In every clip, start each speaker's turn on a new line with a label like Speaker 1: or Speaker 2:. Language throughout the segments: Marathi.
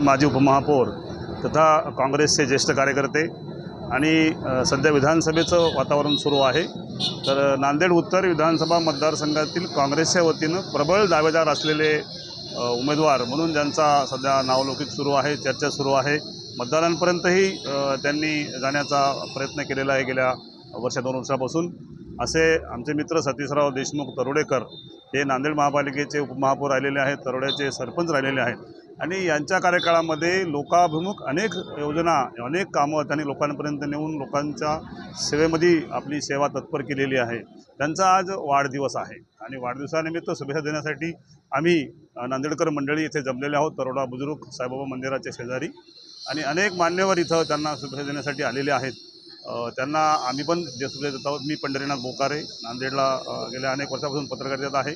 Speaker 1: माजी उपमहापौर तथा काँग्रेसचे ज्येष्ठ कार्यकर्ते आणि सध्या विधानसभेचं वातावरण सुरू आहे. तर नांदेड उत्तर विधानसभा मतदारसंघातील काँग्रेसच्या वतीनं प्रबळ दावेदार असलेले उमेदवार म्हणून ज्यांचा सध्या नावलौकिक सुरू आहे चर्चा सुरू आहे मतदारांपर्यंतही त्यांनी जाण्याचा प्रयत्न केलेला आहे गेल्या वर्षा दोन वर्षापासून. असे आमचे मित्र सतीशराव देशमुख तरोडेकर हे नांदेड महापालिकेचे उपमहापौर राहिलेले आहेत तरोड्याचे सरपंच राहिलेले आहेत. आणि यांच्या कार्यकाळामध्ये लोकाभिमुख अनेक योजना अनेक कामं त्यांनी लोकांपर्यंत नेऊन लोकांच्या सेवेमध्ये आपली सेवा तत्पर केलेली आहे. त्यांचा आज वाढदिवस आहे. आणि वाढदिवसानिमित्त शुभेच्छा देण्यासाठी आम्ही नांदेडकर मंडळी इथे जमलेले आहोत तरोडा बुजुर्ग साईबाबा मंदिराच्या शेजारी. आणि अनेक मान्यवर इथं त्यांना शुभेच्छा देण्यासाठी आलेले आहेत. त्यांना आम्ही पण जे शुभेच्छा देत आहोत मी पंढरीनाथ बोकारे नांदेडला गेल्या अनेक वर्षापासून पत्रकारितेत आहे.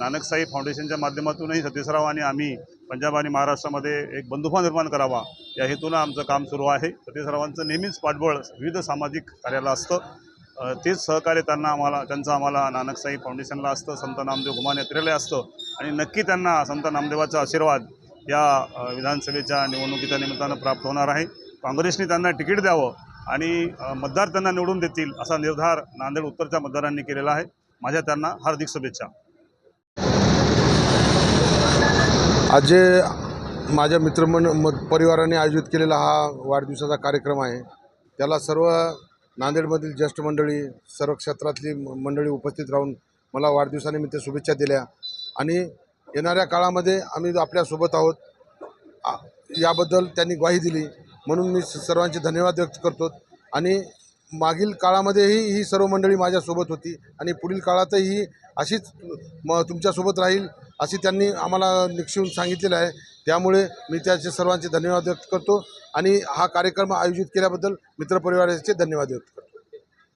Speaker 1: नानकसाई फाउंडेशनच्या माध्यमातूनही सतीसराव आणि आम्ही पंजाब आणि महाराष्ट्रामध्ये एक बंधुभाव निर्माण करावा या हेतूनं आमचं काम सुरू आहे. ते सर्वांचं नेहमीच पाठबळ विविध सामाजिक कार्याला असतं. तेच सहकार्य त्यांना आम्हाला त्यांचं आम्हाला नानकसाई फाउंडेशनला असतं संत नामदेव घुमान यात्रेला असतं. आणि नक्की त्यांना संत नामदेवाचा आशीर्वाद या विधानसभेच्या निवडणुकीच्या निमित्तानं प्राप्त होणार आहे. काँग्रेसने त्यांना तिकीट द्यावं आणि मतदार त्यांना निवडून देतील असा निर्धार नांदेड उत्तरच्या मतदारांनी केलेला आहे. माझ्या त्यांना हार्दिक शुभेच्छा.
Speaker 2: आज जे माझ्या मित्रमंड म परिवाराने आयोजित केलेला हा वाढदिवसाचा कार्यक्रम आहे त्याला सर्व नांदेडमधील ज्येष्ठ मंडळी सर्व क्षेत्रातली मंडळी उपस्थित राहून मला वाढदिवसानिमित्त शुभेच्छा दिल्या. आणि येणाऱ्या काळामध्ये आम्ही आपल्यासोबत आहोत. याबद्दल त्यांनी ग्वाही दिली. म्हणून मी स- सर्वांचे धन्यवाद व्यक्त करतो. आणि मागील काळामध्येही ही सर्व मंडळी माझ्यासोबत होती आणि पुढील काळातही अशीच म तुमच्यासोबत राहील. अशी त्यांनी आम्हाला निक्षून सांगितलेलं आहे. त्यामुळे मी त्याचे सर्वांचे धन्यवाद व्यक्त करतो आणि हा कार्यक्रम आयोजित केल्याबद्दल मित्रपरिवाराचे धन्यवाद व्यक्त करतो.